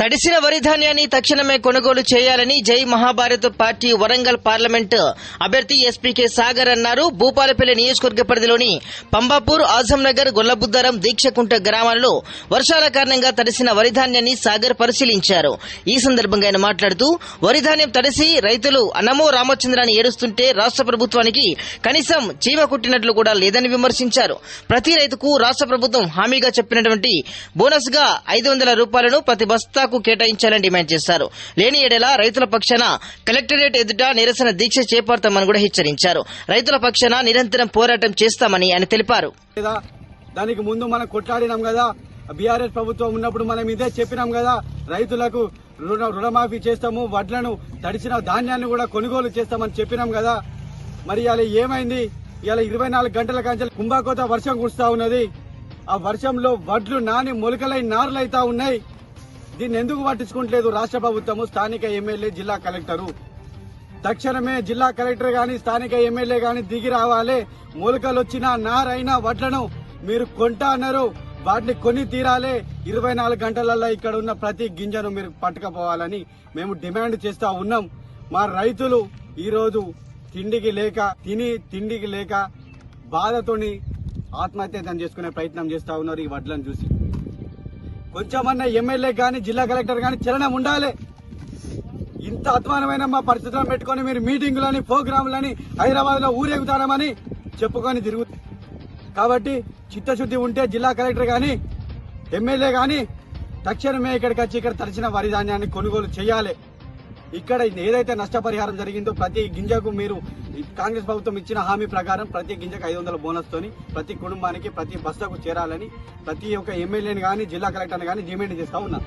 తడిసిన వరి ధాన్యాన్ని తక్షణమే కొనుగోలు చేయాలని జై మహాభారత్ పార్టీ వరంగల్ పార్లమెంట్ అభ్యర్థి ఎస్పీకే సాగర్ అన్నారు. భూపాలపల్లి నియోజకవర్గ పరిధిలోని పంబాపూర్ ఆజం నగర్ గొల్లబుద్దారం దీక్షకుంట గ్రామాల్లో వర్షాల కారణంగా తడిసిన వరి ధాన్యాన్ని సాగర్ పరిశీలించారు. ఈ సందర్భంగా ఆయన మాట్లాడుతూ వరి ధాన్యం తడిసి రైతులు అన్నమో రామచంద్రాన్ని ఏడుస్తుంటే రాష్ట్ర ప్రభుత్వానికి కనీసం చీమ కుట్టినట్లు కూడా లేదని విమర్శించారు. ప్రతి రైతుకు రాష్ట్ర ప్రభుత్వం హామీగా చెప్పినటువంటి బోనస్గా ఐదు వందల రూపాయలను ప్రతి బస్తా జిల్లాకు కేటాయించాలని డిమాండ్ చేశారు. లేని ఏడల రైతుల పక్షాన కలెక్టరేట్ ఎదుట నిరసన దీక్ష చేపడతామని కూడా హెచ్చరించారు. రైతుల పక్షాన నిరంతరం పోరాటం చేస్తామని ఆయన తెలిపారు. కదా దానికి ముందు మనం కొట్లాడినాం కదా బీఆర్ఎస్ ప్రభుత్వం ఉన్నప్పుడు మనం ఇదే చెప్పినాం కదా రైతులకు రుణ రుణమాఫీ చేస్తాము వడ్లను తడిచిన ధాన్యాన్ని కూడా కొనుగోలు చేస్తామని చెప్పినాం కదా. మరి ఇలా ఏమైంది? ఇలా ఇరవై నాలుగు గంటల కంచెలు కుంభకోత వర్షం కురుస్తా ఉన్నది. ఆ వర్షంలో వడ్లు నాని మొలకలై నార్లైతా ఉన్నాయి. దీన్ని ఎందుకు పట్టించుకుంటలేదు రాష్ట్ర ప్రభుత్వము? స్థానిక ఎమ్మెల్యే జిల్లా కలెక్టరు. తక్షణమే జిల్లా కలెక్టర్ గాని స్థానిక ఎమ్మెల్యే గాని దిగి రావాలి. మూలికలు వచ్చిన నారైన వడ్లను మీరు కొంటా అన్నారు. వాటిని కొని తీరాలి. ఇరవై నాలుగు గంటలలో ఇక్కడ ఉన్న ప్రతి గింజను మీరు పట్టుకపోవాలని మేము డిమాండ్ చేస్తా ఉన్నాం. మా రైతులు ఈరోజు తిండికి లేక తిని తిండికి లేక బాధతోని ఆత్మహత్య చేసుకునే ప్రయత్నం చేస్తా ఉన్నారు ఈ వడ్లను చూసి. కొంచెమన్నా ఎమ్మెల్యే కానీ జిల్లా కలెక్టర్ కానీ చలనం ఉండాలి. ఇంత అధ్వానమైన మా పరిస్థితులను పెట్టుకొని మీరు మీటింగులని ప్రోగ్రాంలని హైదరాబాద్లో ఊరేగుతారమని చెప్పుకొని తిరుగు. కాబట్టి చిత్తశుద్ధి ఉంటే జిల్లా కలెక్టర్ కానీ ఎమ్మెల్యే కానీ తక్షణమే ఇక్కడికి వచ్చి ఇక్కడ తరిచిన వరి ధాన్యాన్ని కొనుగోలు చేయాలి. ఇక్కడ ఏదైతే నష్టపరిహారం జరిగిందో ప్రతి గింజకు మీరు కాంగ్రెస్ ప్రభుత్వం ఇచ్చిన హామీ ప్రకారం ప్రతి గింజకు ఐదు వందల బోనస్తోని ప్రతి కుటుంబానికి ప్రతి బస్తాకు చేరాలని ప్రతి ఒక్క ఎమ్మెల్యేని కానీ జిల్లా కలెక్టర్ని కానీ డిమాండ్ చేస్తా ఉన్నారు